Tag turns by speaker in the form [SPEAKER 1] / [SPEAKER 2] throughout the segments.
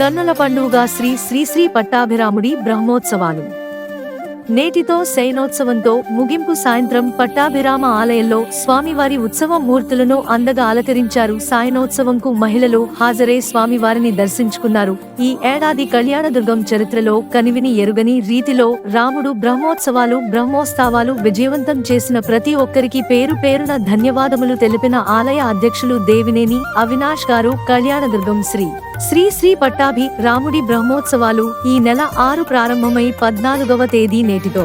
[SPEAKER 1] కన్నుల పండుగ శ్రీ శ్రీశ్రీ పట్టాభిరాముడి బ్రహ్మోత్సవాలు. నేటితో శయనోత్సవంతో ముగింపు సాయంత్రం పట్టాభిరామ ఆలయంలో స్వామివారి ఉత్సవ మూర్తులను అందగా అలంకరించారు. సాయనోత్సవంకు మహిళలు హాజరై స్వామివారిని దర్శించుకున్నారు. ఈ ఏడాది కళ్యాణదుర్గం చరిత్రలో కనివిని ఎరుగని రీతిలో రాముడు బ్రహ్మోత్సవాలు బ్రహ్మోత్సవాలు విజయవంతం చేసిన ప్రతి ఒక్కరికి పేరు పేరున ధన్యవాదములు తెలిపిన ఆలయ అధ్యక్షులు దేవినేని అవినాష్ గారు కళ్యాణదుర్గం శ్రీ శ్రీ శ్రీ పట్టాభి రాముడి బ్రహ్మోత్సవాలు ఈ నెల ఆరు ప్రారంభమై పద్నాలుగవ తేదీ నేటితో.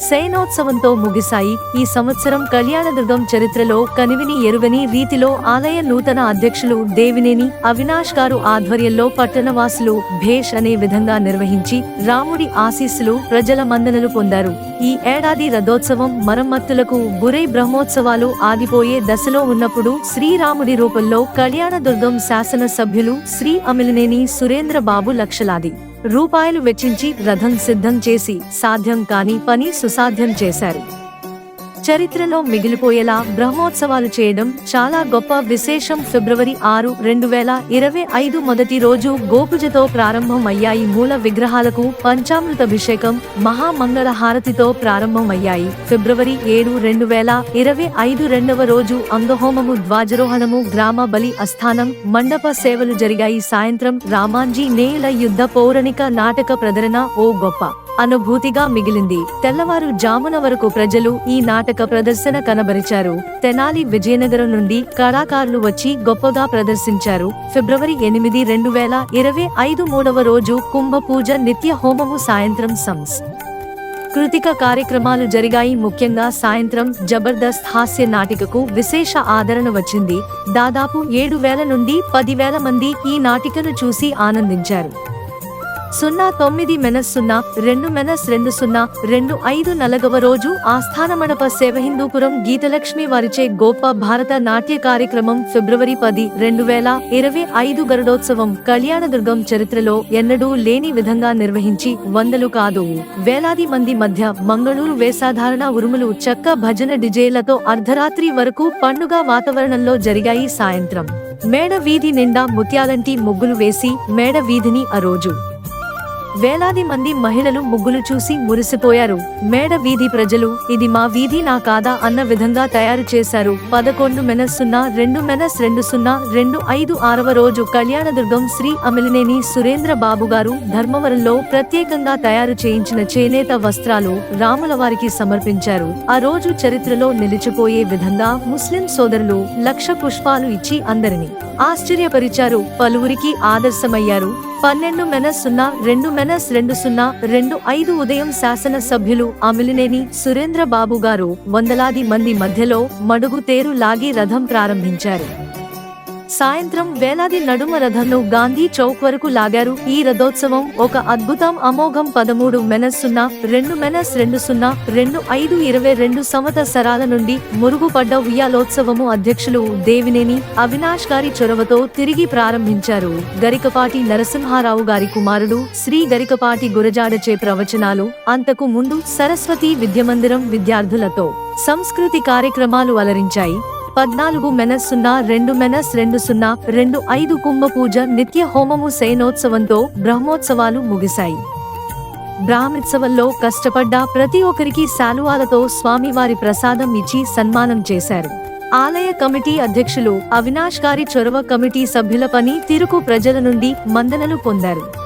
[SPEAKER 1] శయనోత్సవంతో ముగిశాయి. ఈ సంవత్సరం కళ్యాణదుర్గం చరిత్రలో కనివిని ఎరుగని రీతిలో ఆలయ నూతన అధ్యక్షులు దేవినేని అవినాష్ గారు ఆధ్వర్యంలో పట్టణవాసులు భేష్ అనే విధంగా నిర్వహించి రాముడి ఆశీస్సులు ప్రజల మందనలు పొందారు. ఈ ఏడాది రథోత్సవం మరమ్మత్తులకు గురై బ్రహ్మోత్సవాలు ఆగిపోయే దశలో ఉన్నప్పుడు శ్రీరాముడి రూపంలో కళ్యాణదుర్గం శాసన సభ్యులు శ్రీ అమిలినేని సురేంద్ర బాబు లక్షలాది. రూపాయలు వెచ్చించి రథం సిద్ధం చేసి సాధ్యం కాని పని సుసాధ్యం చేశారు. చరిత్రలో మిగిలిపోయేలా బ్రహ్మోత్సవాలు చేయడం చాలా గొప్ప విశేషం. ఫిబ్రవరి ఆరు రెండు వేల ఇరవై ఐదు మొదటి రోజు గోపుజతో ప్రారంభం అయ్యాయి మూల విగ్రహాలకు పంచామృతభిషేకం మహామంగళ హారతితో ప్రారంభం అయ్యాయి ఫిబ్రవరి ఏడు రెండు వేల ఇరవై ఐదు రెండవ రోజు అంగహోమము ధ్వజారోహణము గ్రామ బలి అస్థానం మండప సేవలు జరిగాయి. సాయంత్రం రామాంజీ నేల యుద్ధ పౌరాణిక నాటక ప్రదరణ ఓ గొప్ప అనుభూతిగా మిగిలింది. తెల్లవారు జామున వరకు ప్రజలు ఈ నాటక ప్రదర్శన కనబరిచారు. తెనాలి విజయనగరం నుండి కళాకారులు వచ్చి గొప్పగా ప్రదర్శించారు. ఫిబ్రవరి ఎనిమిది రెండు వేల ఇరవై ఐదు మూడవ రోజు కుంభ పూజ నిత్య హోమము సాయంత్రం సంస్ కృతిక కార్యక్రమాలు జరిగాయి. ముఖ్యంగా సాయంత్రం జబర్దస్త్ హాస్య నాటికకు విశేష ఆదరణ వచ్చింది. దాదాపు ఏడు వేల నుండి పదివేల మంది ఈ నాటికను చూసి ఆనందించారు. సున్నా తొమ్మిది మెనస్ సున్నా రెండు మెనస్ రెండు సున్నా రెండు ఐదు నలగవ రోజు ఆస్థాన మండప సేవ హిందూపురం గీతలక్ష్మి వారిచే గోప భారత నాట్య కార్యక్రమం ఫిబ్రవరి పది రెండు వేల ఇరవై ఐదు గరుడోత్సవం కళ్యాణదుర్గం చరిత్రలో ఎన్నడూ లేని విధంగా నిర్వహించి వందలు కాదు. వేలాది మంది మధ్య మంగళూరు వేసాధారణ ఉరుములు చక్క భజన డిజేలతో అర్ధరాత్రి వరకు పండుగ వాతావరణంలో జరిగాయి సాయంత్రం. మేడ వీధి నిండా ముత్యాలంటి ముగ్గులు వేసి మేడ వీధిని ఆ రోజు వేలాది మంది మహిళలు ముగ్గులు చూసి మురిసిపోయారు. మేడ వీధి ప్రజలు ఇది మా వీధి నా కాదా అన్న విధంగా తయారు చేశారు. పదకొండు మెనస్ సున్నా రెండు మెనస్ రెండు సున్నా రెండు ఐదు ఆరవ రోజు కళ్యాణదుర్గం శ్రీ అమిలినేని సురేంద్ర బాబు గారు ధర్మవరంలో ప్రత్యేకంగా తయారు చేయించిన చేనేత వస్త్రాలు రాముల వారికి సమర్పించారు. ఆ రోజు చరిత్రలో నిలిచిపోయే విధంగా ముస్లిం సోదరులు లక్ష పుష్పాలు ఇచ్చి అందరిని ఆశ్చర్యపరిచారు. పలువురికి ఆదర్శమయ్యారు. పన్నెండు మెనస్ సున్నా రెండు మెనస్ రెండు సున్నా రెండు ఐదు ఉదయం శాసన సభ్యులు అమిలినేని సురేంద్ర బాబు గారు వందలాది మంది మధ్యలో మడుగు తేరు లాగి రథం ప్రారంభించారు. సాయంత్రం వేలాది నడుమ రథంను గాంధీ చౌక్ వరకు లాగారు. ఈ రథోత్సవం ఒక అద్భుతం అమోఘం పదమూడు మెనస్ సున్నా రెండు మెనస్ రెండు సున్నా రెండు ఐదు ఇరవై రెండు సంవత్సరాల నుండి మురుగుపడ్డ ఉయ్యాలోత్సవము అధ్యక్షులు దేవినేని అవినాష్ గారి చొరవతో తిరిగి ప్రారంభించారు. గరికపాటి నరసింహారావు గారి కుమారుడు శ్రీ గరికపాటి గురజాడచే ప్రవచనాలు అంతకు ముందు సరస్వతి విద్యమందిరం విద్యార్థులతో సంస్కృతి కార్యక్రమాలు అలరించాయి. పద్నాలుగు మెనస్ సున్నా రెండు మెనస్ రెండు సున్నా రెండు ఐదు కుంభ పూజ నిత్య హోమము శయనోత్సవంతో బ్రహ్మోత్సవాలు ముగిశాయి. బ్రాహ్మోత్సవంలో కష్టపడ్డ ప్రతి ఒక్కరికి శాలువాలతో స్వామివారి ప్రసాదం ఇచ్చి సన్మానం చేశారు. ఆలయ కమిటీ అధ్యక్షులు అవినాష్ గారి చొరవ కమిటీ సభ్యుల పని తిరుకు ప్రజల నుండి మందనలు పొందారు.